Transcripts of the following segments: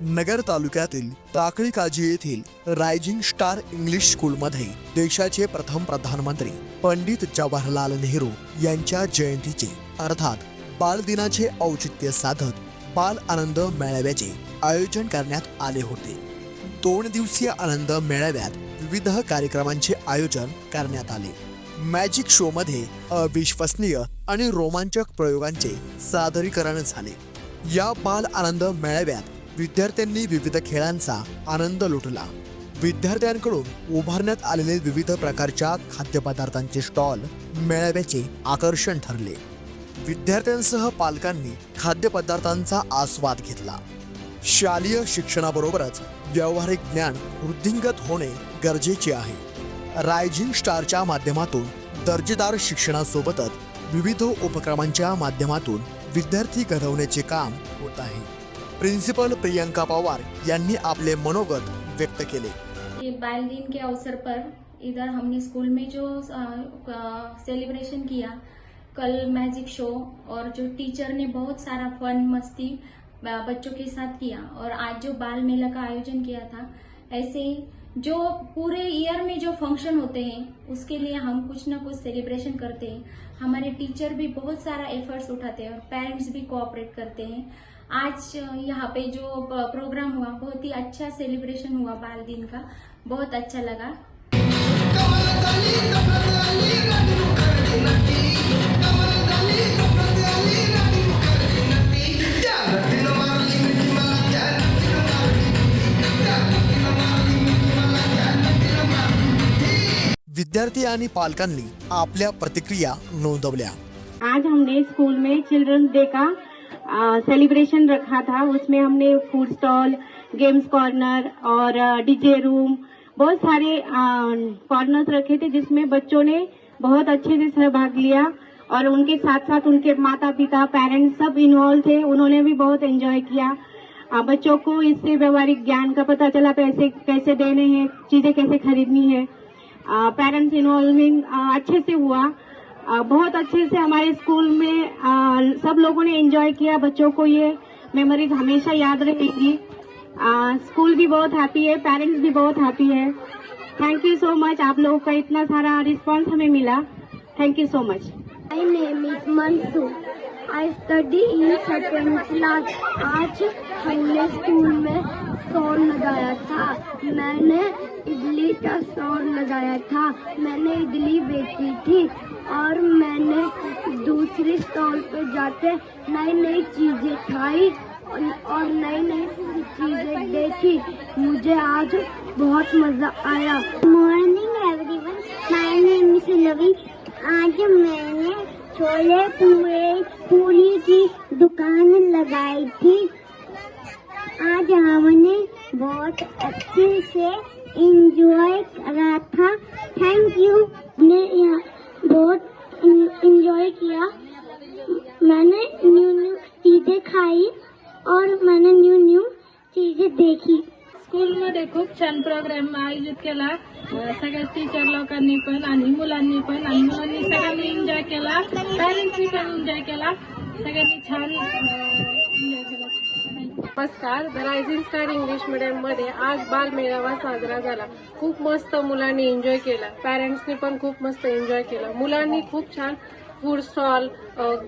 नगर तालुक्यातील टाकळी काजी येथील rising Star English स्कूलमध्ये देशाचे प्रथम प्रधानमंत्री पंडित जवाहरलाल नेहरू यांच्या जयंतीचे अर्थात बालदिनाचे औचित्य साधत बाल आनंद मेळाव्याचे आयोजन करण्यात आले होते. दोन दिवसीय आनंद मेळाव्यात विविध कार्यक्रमांचे आयोजन करण्यात आले. मॅजिक शो मध्ये अविश्वसनीय आणि रोमांचक प्रयोगांचे सादरीकरण झाले. या बाल आनंद मेळाव्यात विद्यार्थ्यांनी विविध खेळांचा आनंद लुटला. विद्यार्थ्यांकडून उभारण्यात आलेले विविध प्रकारच्या खाद्यपदार्थांचे स्टॉल मेळाव्याचे आकर्षण ठरले. विद्यार्थ्यांसह पालकांनी खाद्यपदार्थांचा आस्वाद घेतला. शालेय शिक्षणाबरोबरच व्यावहारिक ज्ञान वृद्धिंगत होणे गरजेचे आहे. रायझिंग स्टारच्या माध्यमातून दर्जेदार शिक्षणासोबतच विविध उपक्रमांच्या माध्यमातून विद्यार्थी घडवण्याचे काम होत आहे. प्रिन्सिपल प्रियंका पवार यांनी आपले मनोगत व्यक्त केले. बाल दिन के अवसर पर इधर हमने स्कूल में जो सेलिब्रेशन किया, कल मैजिक शो और जो टीचर ने बहुत सारा फन मस्ती बच्चों के साथ किया और आज जो बाल मेला का आयोजन किया था ऐसे ही जो पूरे ईयर में जो फ़ंक्शन होते हैं, उसके लिए हम कुछ ना कुछ सेलिब्रेशन करते हैं। हमारे टीचर भी बहुत सारा एफर्ट्स उठाते हैं और पेरेंट्स भी कोऑपरेट करते हैं। आज यहाँ पे जो प्रोग्राम हुआ, बहुत ही अच्छा सेलिब्रेशन हुआ बाल दिन का। बहुत अच्छा लगा। विद्यार्थी आणि पालकांनी आपल्या प्रतिक्रिया नोंदवल्या. आज हमने स्कूल में चिल्ड्रंस डे का सेलिब्रेशन रखा था. उसमें हमने फ़ूड स्टॉल गेम्स कॉर्नर और डीजे रूम बहुत सारे कॉर्नर्स रखे थे जिसमें बच्चों ने बहुत अच्छे से सहभाग लिया और उनके साथ साथ उनके माता पिता पेरेंट्स सब इन्वॉल्व थे। उन्होंने भी बहुत एंजॉय किया। बच्चों को इससे व्यवहारिक ज्ञान का पता चला, पैसे कैसे देने हैं, चीज़ें कैसे खरीदनी है। पेरेंट्स इन्वॉल्विंग अच्छे से हुआ। बहुत अच्छे से हमारे स्कूल में सब लोगों ने एंजॉय किया। बच्चों को ये मेमोरीज हमेशा याद रहेगी। स्कूल भी बहुत हैप्पी है पेरेंट्स भी बहुत हैप्पी है। थैंक यू सो मच आप लोगों का इतना सारा रिस्पांस हमें मिला। Thank you so much. I study in second class. आज हमने स्कूल में शोर लगाया था। मैंने इडली का शोर लगाया था। मैंने इडली बेची थी और मैंने दूसरे स्टॉल पे जाते नई नई चीज़ें खाई और और नई नई चीज़ें देखी। मुझे आज बहुत मज़ा आया। Morning everyone my name is Lavi आज मैंने छोले पूरे पूरी की दुकान लगाई थी। आज हमने बहुत अच्छे से इंजॉय करा था। थैंक यू ने बहुत इंजॉय किया। मैंने न्यू न्यू चीज़ें खाई और मैंने न्यू न्यू चीज़ें देखी। स्कूलमध्ये खूप छान प्रोग्राम आयोजित केला। सगळ्या टीचर लोकांनी पण, आणि मुलांनी पण, आणि मुलांनी एन्जॉय केला. पॅरेंट्सनी पण एन्जॉय केला. सगळ्यांनी छान एन्जॉय केला. नमस्कार. द रायझिंग स्टार इंग्लिश मीडियममध्ये आज बाल मेळावा साजरा झाला. खूप मस्त मुलांनी एन्जॉय केला. पॅरेंट्सनी पण खूप मस्त एन्जॉय केला. मुलांनी खूप छान फूड स्टॉल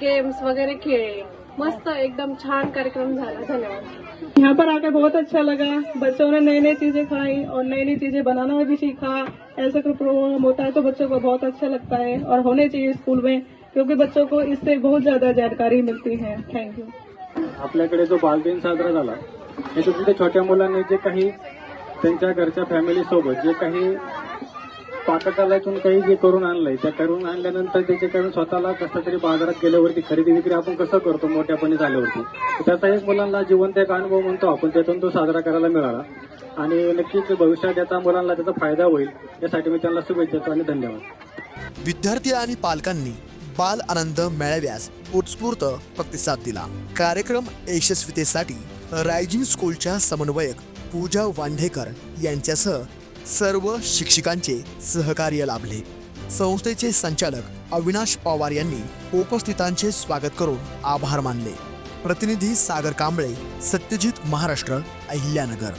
गेम्स वगैरे खेळले. मस्त एकदम छान कार्यक्रम झाला. धन्यवाद. यहाँ पर आकर बहुत अच्छा लगा। बच्चों ने नई नई चीज़ें खाई और नई नई चीज़ें बनाना भी सीखा। ऐसा कोई प्रोग्राम होता है तो बच्चों को बहुत अच्छा लगता है और होने चाहिए स्कूल में क्योंकि बच्चों को इससे बहुत ज़्यादा जानकारी मिलती है। थैंक यू आपल्याकडे जो बालदिन साजरा झाला याच्यातून ते छोट्या मुलांनी जे काही त्यांच्या घरच्या फॅमिली सोबत जे काही पाककलातून काही जे करून आणलंय त्या करून आणल्यानंतर त्याच्याकडून स्वतःला कसं तरी बाजारात गेल्यावरती खरेदी विक्री आपण कसं करतो मोठ्यापणी झाल्यावरती. त्याचा एक मुलांना जिवंत एक अनुभव म्हणतो आपण त्यातून तो साजरा करायला मिळाला. आणि नक्कीच भविष्यात याचा मुलांना त्याचा फायदा होईल यासाठी मी त्यांना शुभेच्छा देतो आणि धन्यवाद. विद्यार्थी आणि पालकांनी बाल आनंद मेळाव्यास उत्स्फूर्त प्रतिसाद दिला. कार्यक्रम यशस्वीतेसाठी रायझिंग स्कूलच्या समन्वयक पूजा वांढेकर यांच्यासह सर्व शिक्षकांचे सहकार्य लाभले. संस्थेचे संचालक अविनाश पवार यांनी उपस्थितांचे स्वागत करून आभार मानले. प्रतिनिधी सागर कांबळे सत्यजित महाराष्ट्र अहिल्यानगर.